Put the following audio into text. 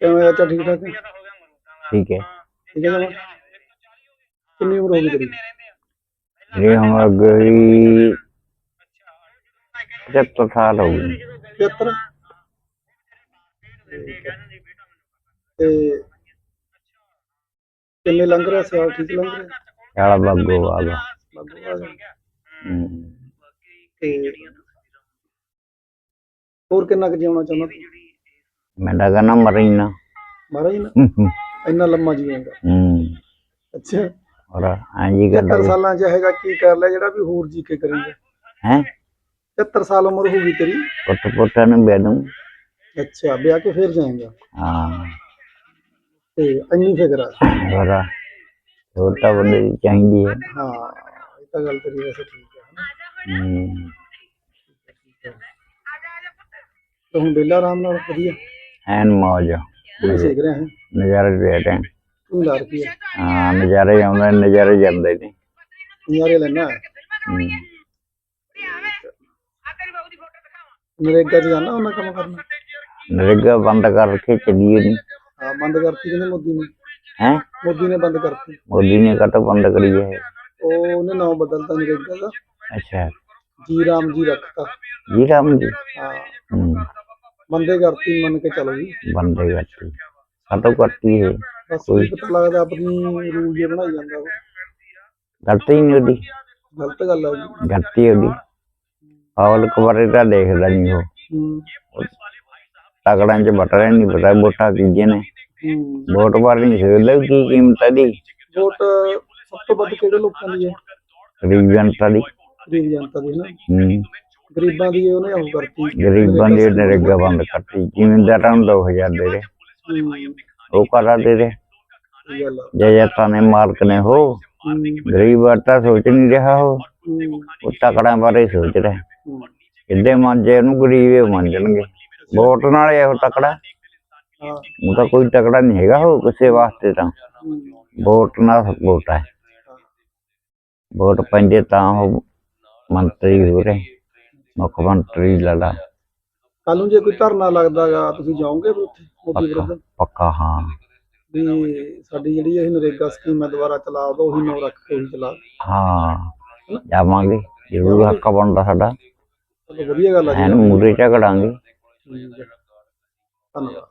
ਕਿਵੇਂ ਚਾਚਾ ਠੀਕ ਠਾਕ ਹੈ ਠੀਕ ਹੈ ਠੀਕ ਹੈ ਜਮਾ ਕਿੰਨੀ ਉਮਰ ਹੋ ਗਈ ਤੇਰੀ ये हम गई पचहत्तर साल हो गई 73 ਤੇ ਕਿੰਨੇ ਲੰਘ ਰਿਹਾ ਸਿਆਲ ਠੀਕ ਲੰਘ ਰਿਹਾ साला बागो बाबा ਲੱਗੂ ਆ ਗਿਆ। हम्म, ਤੇ ਹੋਰ ਕਿੰਨਾ ਕੁ ਜਿਉਣਾ ਚਾਹੁੰਦਾ ਤੂੰ? मेरा का नाम मरीना ਮਹਾਰਾਜ ਨਾ हम्म, ਇੰਨਾ ਲੰਮਾ ਜੀਵੇਂਗਾ ਅੱਛਾ और हाँ जी कर 70 ਸਾਲਾਂ ਚ ਹੈਗਾ ਕੀ ਕਰ ਲਿਆ ਜਿਹੜਾ ਵੀ ਹੋਰ ਜੀ ਕੇ ਕਰੇਗਾ हैं 70 ਸਾਲ ਉਮਰ ਹੋ ਗਈ ਤੇਰੀ पुट पुट ने बेदू ਅੱਛਾ ਵਿਆਹ ਕੇ ਫਿਰ ਜਾਏਗਾ हाँ ਤੇ ਇੰਨੀ ਫਿਕਰ ਆ और छोटा बंदे दी चाहिए है ਹਾਂ ਇਹ ਤਾਂ ਗੱਲ ਤੇਰੀ ਵੈਸੇ ਠੀਕ ਹੈ ਹਨਾ हम्म, ਤੇ ਹੁਣ ਬੇਲਾ ਆਰਾਮ ਨਾਲ ਵਧੀਆ एन मौज ਕਿਵੇਂ ਸਿੱਖ ਰਹੇ ਹਾਂ? ਨਜ਼ਾਰੇ ਆਉਂਦੇ ਨਜ਼ਾਰੇ ਜਾਂਦੇ ਨੇ। ਨਿਆਰੇ ਲੈਣਾ। ਨਰੇਗਾ ਚ ਜਾਣਾ ਉਹਨਾਂ ਕੰਮ ਕਰਨਾ? ਨਰੇਗਾ ਬੰਦ ਕਰਕੇ ਚੱਲੀਏ ਨਹੀਂ ਹਾਂ ਬੰਦ ਕਰਤੀ ਕਹਿੰਦੇ ਮੋਦੀ ਨੇ? ਹੈ? ਮੋਦੀ ਨੇ ਬੰਦ ਕਰਤੀ। ਮੋਦੀ ਨੇ ਕਟ ਬੰਦ ਕਰੀ ਹੈ। ਉਹ ਉਹਨੇ ਨਾਮ ਬਦਲਤਾ ਨਰੇਗਾ ਦਾ। ਅੱਛਾ। ਜੀ ਰਾਮ ਜੀ ਰੱਖਤਾ। ਜੀ ਰਾਮ ਜੀ। ਹਾਂ। ਹਮ। ਬੰਦੇ ਕਰਤੀ ਮੰਨ ਕੇ ਚਲੋ ਜੀ। ਬੰਦੇ ਕਰਤੀ। ਸਾਤੋਂ ਕਰਤੀ ਹੈ ਬਸ ਕੋਈ ਪਤਾ ਲੱਗਦਾ ਆਪਣੀ ਰੂਲ ਜੇ ਬਣਾਈ ਜਾਂਦਾ ਉਹ। ਗਲਤੀ ਨਹੀਂ ਉਹਦੀ। ਗਲਤ ਗੱਲ ਆ ਜੀ। ਗਲਤੀ ਉਹਦੀ। ਪਬਲਿਕ ਬਾਰੇ ਤਾਂ ਦੇਖਦਾ ਨਹੀਂ ਉਹ। ਹੂੰ। ਤਕੜਾਂ ਚ ਬਟ ਰਿਹਾ ਨਹੀਂ ਪਤਾ ਵੋਟਾਂ ਕੀਜੇ ਨੇ। ਹੂੰ। ਵੋਟ ਬਾਰੇ ਨਹੀਂ ਸੋਚਦਾ ਕੀ ਕੀਮਤ ਹੈ ਦੀ ਵੋਟ ਸਭ ਤੋਂ ਵੱਧ ਕਿਹੜੇ ਲੋਕਾਂ ਦੀ ਹੈ ਗਰੀਬ ਜਨਤਾ ਦੀ। ਗਰੀਬ ਜਨਤਾ ਦੀ ਨਾ। ਗਰੀਬਾਂ ਦੀ ਉਹ ਨੇ ਉਹ ਕਰਤੀ। ਗਰੀਬਾਂ ਦੀ ਨਰੇਗਾ ਬੰਦ ਕਰਤੀ। ਜ਼ਿਮੀਂਦਾਰਾਂ ਨੂੰ 2000 ਦੇ ਰਹੇ ਉਹ ਕਰਾ ਦੇ ਰਹੇ। ਜੇ ਜੱਟਾਂ ਨੇ ਮਾਲਕ ਨੇ ਹੋ ਗਰੀਬ ਤਾਂ ਸੋਚ ਨਹੀਂ ਰਿਹਾ ਹੂੰ, ਉਹ ਤਕੜਾਂ ਬਾਰੇ ਸੋਚ ਰਿਹਾ। ਕਿੱਦੇ ਮੰਜੇ ਉਹਨੂੰ ਗਰੀਬ ਮੰਨਣਗੇ ਵੋਟ ਨਾਲ ਇਹੋ ਤਕੜਾ। ਉਹ ਤਾਂ ਕੋਈ ਤਕੜਾ ਨਹੀਂ ਹੈਗਾ ਉਹ ਕਿਸੇ ਵਾਸਤੇ ਤਾਂ। ਵੋਟ ਨਾਲ ਵੋਟ ਹੈ। ਵੋਟ ਪੈਂਦੇ ਤਾਂ ਉਹ ਮੰਤਰੀ ਹੋ ਰਹੇ। ਮੁੱਖ ਮੰਤਰੀ ਲੜਾ ਕੱਲ ਨੂੰ ਜੇ ਕੋਈ ਧਰਨਾ ਲੱਗਦਾਗਾ ਤੁਸੀਂ ਜਾਓਗੇ ਫਿਰ ਉੱਥੇ ਮੋਦੀ ਪੱਕਾ ਵਿਰੁੱਧ? ਪੱਕਾ ਹਾਂ। ਵੀ ਸਾਡੀ ਜਿਹੜੀ ਇਹ ਨਰੇਗਾ ਸਕੀਮ ਹੈ ਦੁਬਾਰਾ ਚਲਾ ਦੋ ਉਹੀ ਨੌ ਰੱਖ ਕੇ ਉਹੀ ਚਲਾ ਹਾਂ ਜਾਵਾਂਗੇ ਜ਼ਰੂਰ ਹੱਕ ਬਣਦਾ ਸਾਡਾ। ਵਧੀਆ ਗੱਲ ਆ ਐਨ ਮੂਰੇ ਝਗੜਾਂਗੇ। ਹੈ। ਧੰਨਵਾਦ।